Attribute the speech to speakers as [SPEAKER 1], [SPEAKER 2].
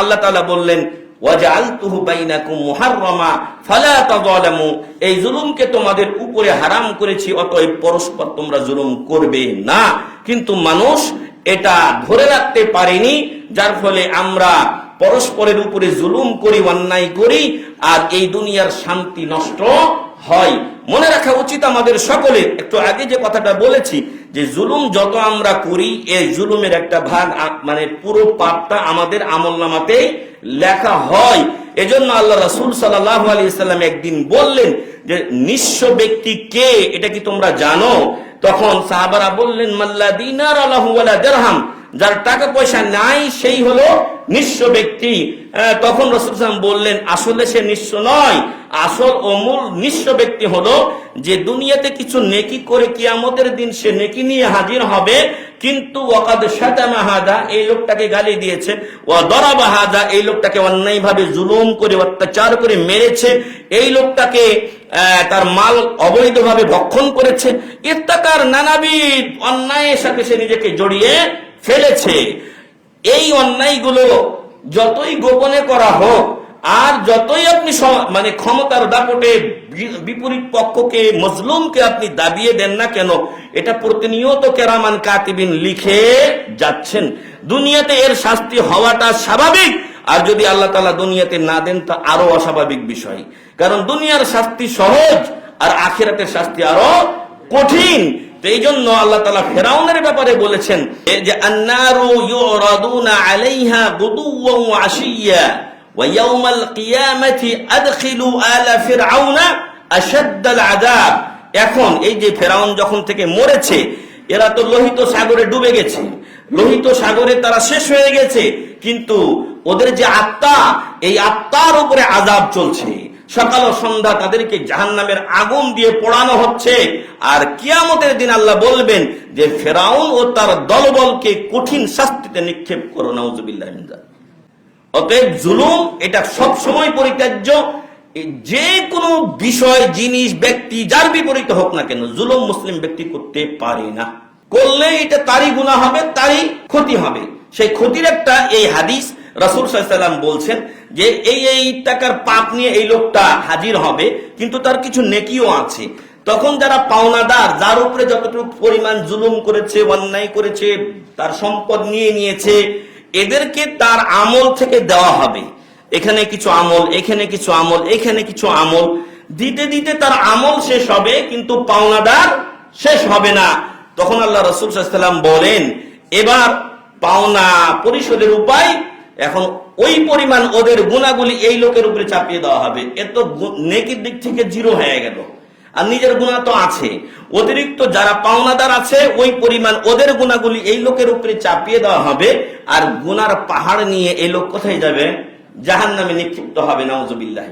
[SPEAKER 1] আল্লাহ তালা বললেন এই জুলুমকে তোমাদের উপরে হারাম করেছি, অতএব পরস্পর তোমরা জুলুম করবে না। কিন্তু মানুষ এটা ধরে রাখতে পারেনি, যার ফলে আমরা পরস্পরের উপরে জুলুম করি, অন্যায় করি, আর এই দুনিয়ার শান্তি নষ্ট হয়। মনে রাখা উচিত আমাদের সকলে, একটু আগে যে কথাটা বলেছি, যে জুলুম যত আমরা করি এই জুলুমের একটা ভাগ মানে পুরো পাপটা আমাদের আমল নামাতেই লেখা হয়। এজন্য আল্লাহ রাসূল সাল্লাল্লাহু আলাইহি সাল্লাম একদিন বললেন যে, নিঃস্ব ব্যক্তি কে, এটা কি তোমরা জানো? তখন সাহাবারা বললেন মাল্লা দিনার ওয়ালা দিরহাম। যার টাকা পয়সা নাই, সেই হলো নিঃস্ব ব্যক্তি। তখন রসুল বললেন, আসলে সে নিঃস্ব নয়। আসল অমূল নিঃস্ব ব্যক্তি হলো যে দুনিয়াতে কিছু নেকি করে কিয়ামতের দিন সে নেকি নিয়ে হাজির হবে। কিন্তু হাদা, এই লোকটাকে গালি দিয়েছে। ও দরাবা হাদা, এই লোকটাকে অন্যায়ভাবে জুলুম করে, অত্যাচার করে মেরেছে। এই লোকটাকে তার মাল অবৈধভাবে ভক্ষণ করেছে। ইত্যাকার নানাবিধ অন্যায়ের সাথে সে নিজেকে জড়িয়ে ফেলেছে। এই অন্যায়গুলো যতই গোপনে করা হোক, আর যতই আপনি মানে ক্ষমতার দাপটে বিপরীত পক্ষকে, মজলুমকে আপনি দাবিয়ে দেন না কেন, এটা প্রতিনিয়ত কেরামান কাতিবিন লিখে যাচ্ছেন। দুনিয়াতে এর শাস্তি হওয়াটা স্বাভাবিক, আর যদি আল্লাহ তালা দুনিয়াতে না দেন, তা আরও অস্বাভাবিক বিষয়। কারণ দুনিয়ার শাস্তি সহজ, আর আখিরাতের শাস্তি আরও কঠিন। তো জন্য আল্লাহ তালা ফেরাউনের ব্যাপারে বলেছেন যে এখন এই যে ফেরাউন যখন থেকে মরেছে, এরা তো লোহিত সাগরে ডুবে গেছে। লোহিত সাগরে তারা শেষ হয়ে গেছে, কিন্তু ওদের যে আত্মা, এই আত্মার উপরে আজাব চলছে। সকাল ও সন্ধ্যা তাদেরকে জাহান নামের আগুন দিয়ে পোড়ানো হচ্ছে। আর কিয়ামতের দিন আল্লাহ বলবেন যে, ফেরাউন ও তার দলবলকে কঠিন শাস্তিতে নিক্ষেপ করো, নাউজুবিল্লাহ অতএব জুলুম, এটা সব সময় পরিত্যাজ্য যে কোনো বিষয়, জিনিস, ব্যক্তি, যার বিপরীত হোক না কেন, জুলুম মুসলিম ব্যক্তি করতে পারে না। করলে এটা তারই গুণা হবে, তারই ক্ষতি হবে। সেই ক্ষতির একটা এই হাদিস রাসুল সাল্লাম বলছেন যে এই এই টাকার পাপ নিয়ে এই লোকটা হাজির হবে, কিন্তু তার কিছু নেকিও আছে। তখন যারা পাওনাদার, যার উপরে যতটুকু পরিমাণ জুলুম করেছে, অন্যায় করেছে, তার সম্পদ নিয়ে নিয়েছে, এদেরকে তার আমল থেকে দেওয়া হবে। এখানে কিছু আমল, এখানে কিছু আমল, এখানে কিছু আমল। দিতে দিতে তার আমল শেষ হবে, কিন্তু পাওনাদার শেষ হবে না। তখন আল্লাহ রসুল বলেন, এবার পাওনা পরিশোধের উপায় এখন ওই পরিমাণ ওদের গুণাগুলি এই লোকের উপরে চাপিয়ে দেওয়া হবে। এত নেকির দিক থেকে জিরো হয়ে গেল। আর নিজের গুণা তো আছে। অতিরিক্ত যারা পাওনাদার আছে, ওই পরিমাণ ওদের গুণাগুলি এই লোকের উপরে চাপিয়ে দেওয়া হবে। আর গুনার পাহাড় নিয়ে এই লোক কোথায় যাবে? জাহান নামে নিক্ষিপ্ত হবে নওয়াজবিল্লাহ